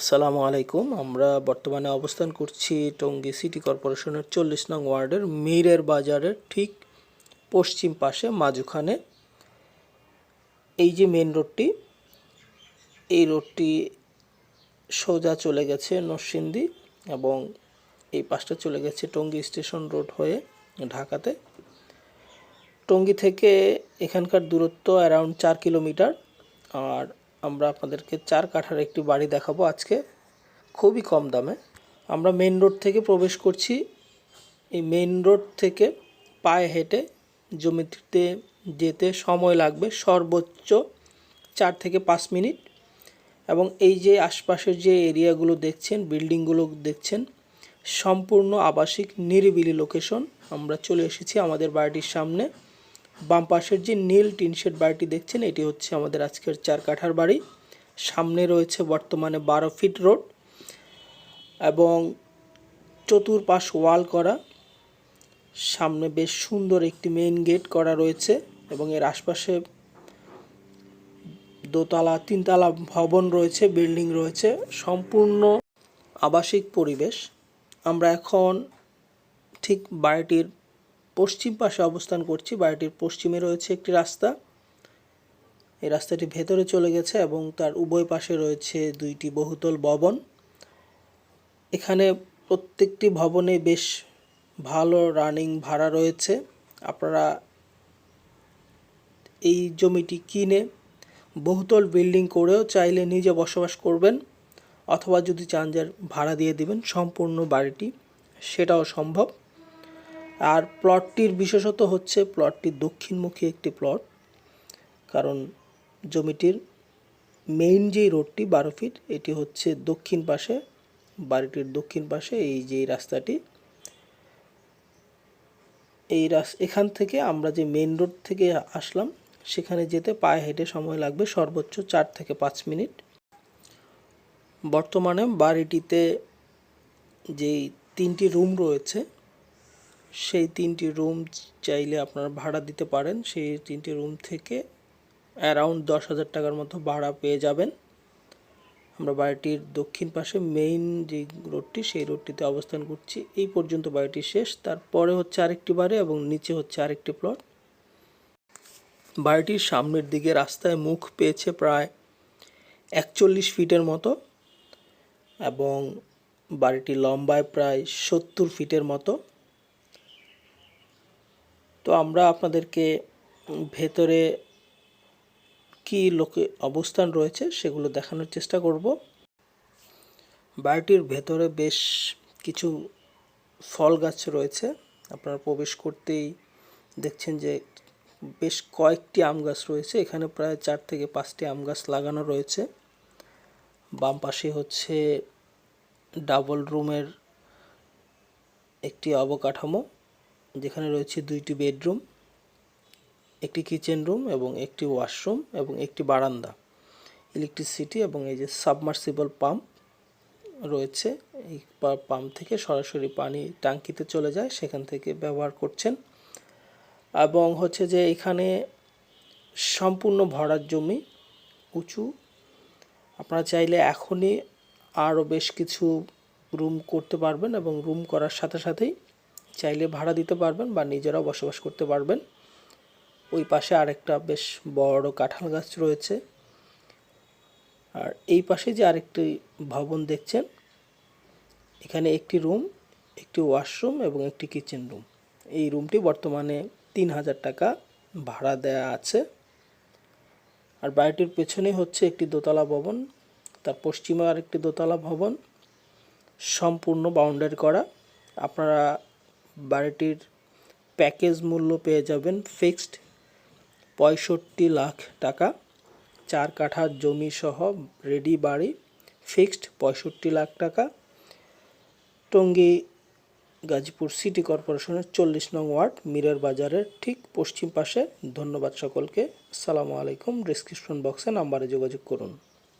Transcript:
আসসালামু আলাইকুম। আমরা বর্তমানে অবস্থান করছি টঙ্গী সিটি কর্পোরেশনের চল্লিশ নং ওয়ার্ডের মীরের বাজারের ঠিক পশ্চিম পাশে মাঝখানে। এই যে মেন রোডটি এই রোডটি সোজা চলে গেছে নরসিংদী এবং এই পাশটা চলে গেছে টঙ্গী স্টেশন রোড হয়ে ঢাকাতে। টঙ্গী থেকে এখানকার দূরত্ব অ্যারাউন্ড চার কিলোমিটার আর আমরা আপনাদেরকে চার কাঠার একটি বাড়ি দেখাবো আজকে। খুবই কম দামে। আমরা মেন রোড থেকে প্রবেশ করছি। এই মেন রোড থেকে পায়ে হেঁটে জমিতে যেতে সময় লাগবে সর্বোচ্চ চার থেকে পাঁচ মিনিট। এবং এই যে আশপাশের যে এরিয়াগুলো দেখছেন, বিল্ডিংগুলো দেখছেন, সম্পূর্ণ আবাসিক নিরিবিলি লোকেশন। আমরা চলে এসেছি আমাদের বাড়িটির সামনে। বাম পাশের যে নীল টিনশেড বাড়িটি দেখছেন, এটি হচ্ছে আমাদের আজকের চার কাঠার বাড়ি। সামনে রয়েছে বর্তমানে বারো ফিট রোড এবং চতুর্পাশ ওয়াল করা। সামনে বেশ সুন্দর একটি মেইন গেট করা রয়েছে এবং এর আশপাশে দোতলা, তিনতলা ভবন রয়েছে, বিল্ডিং রয়েছে, সম্পূর্ণ আবাসিক পরিবেশ। আমরা এখন ঠিক বাড়িটির পশ্চিম পাশে অবস্থান করছি, বাড়িটির পশ্চিমে রয়েছে একটি রাস্তা। এই রাস্তাটি ভেতরে চলে গেছে এবং তার উভয় পাশে রয়েছে দুইটি বহুতল ভবন। এখানে প্রত্যেকটি ভবনে বেশ ভালো রানিং ভাড়া রয়েছে। আপনারা এই জমিটি কিনে বহুতল বিল্ডিং করেও চাইলে নিজে বসবাস করবেন অথবা যদি চান যার ভাড়া দিয়ে দিবেন, সম্পূর্ণ বাড়িটি সেটাও সম্ভব। আর প্লটটির বিশেষত হচ্ছে প্লটটি দক্ষিণমুখী একটি প্লট কারণ জমিটির মেইন যেই রোডটি বারো ফিট এটি হচ্ছে দক্ষিণ পাশে, বাড়িটির দক্ষিণ পাশে এই যে রাস্তাটি, এই রাস, এখান থেকে আমরা যে মেইন রোড থেকে আসলাম, সেখানে যেতে পায়ে হেঁটে সময় লাগবে সর্বোচ্চ চার থেকে পাঁচ মিনিট। বর্তমানে বাড়িটিতে যেই তিনটি রুম রয়েছে সেই তিনটি রুম চাইলে আপনারা ভাড়া দিতে পারেন। সেই তিনটি রুম থেকে অ্যারাউন্ড দশ হাজার টাকার মতো ভাড়া পেয়ে যাবেন। আমরা বাড়িটির দক্ষিণ পাশে মেইন যে রোডটি সেই রোডটিতে অবস্থান করছি। এই পর্যন্ত বাড়িটি শেষ। তারপরে হচ্ছে আরেকটি বাড়ি এবং নিচে হচ্ছে আরেকটি প্লট বাড়িটির সামনের দিকে রাস্তায় মুখ পেয়েছে প্রায় একচল্লিশ ফিটের মতো এবং বাড়িটি লম্বায় প্রায় সত্তর ফিটের মতো। তো আমরা আপনাদেরকে ভেতরে কি লোকে অবস্থান রয়েছে সেগুলো দেখানোর চেষ্টা করব। বাড়িটির ভেতরে বেশ কিছু ফল গাছ রয়েছে। আপনারা প্রবেশ করতেই দেখছেন যে বেশ কয়েকটি আম গাছ রয়েছে। এখানে প্রায় চার থেকে পাঁচটি আম গাছ লাগানো রয়েছে। বাম পাশে হচ্ছে ডাবল রুমের একটি অবকাঠামো। যেখানে রয়েছে দুইটি বেডরুম, একটি কিচেন রুম এবং একটি ওয়াশরুম এবং একটি বারান্দা। ইলেকট্রিসিটি এবং এই যে সাবমার্সিবল পাম্প রয়েছে, এই পাম্প থেকে সরাসরি পানি ট্যাঙ্কিতে চলে যায়, সেখান থেকে ব্যবহার করছেন। এবং হচ্ছে যে এখানে সম্পূর্ণ ভরার জমি উঁচু। আপনারা চাইলে এখনই আরও বেশ কিছু রুম করতে পারবেন এবং রুম করার সাথে সাথেই চাইলে ভাড়া দিতে পারবেন বা নিজেরাও বসবাস করতে পারবেন। ওই পাশে আরেকটা বেশ বড় কাঁঠাল গাছ রয়েছে। আর এই পাশে যে আরেকটি ভবন দেখছেন, এখানে একটি রুম, একটি ওয়াশরুম এবং একটি কিচেন রুম। এই রুমটি বর্তমানে তিন হাজার টাকা ভাড়া দেয়া আছে। আর বাড়িটির পেছনে হচ্ছে একটি দোতলা ভবন, তার পশ্চিমে আরেকটি দোতলা ভবন। সম্পূর্ণ বাউন্ডারি করা। আপনারা বাড়িটির প্যাকেজ মূল্য পেয়ে যাবেন ফিক্সড পঁয়ষট্টি লাখ টাকা। চার কাঠার জমি সহ রেডি বাড়ি, ফিক্সড পঁয়ষট্টি লাখ টাকা। টঙ্গী গাজীপুর সিটি কর্পোরেশনের চল্লিশ নং ওয়ার্ড, মিরর বাজারের ঠিক পশ্চিম পাশে। ধন্যবাদ সকলকে। আসসালামু আলাইকুম। ডিসক্রিপশন বক্সে নাম্বারে যোগাযোগ করুন।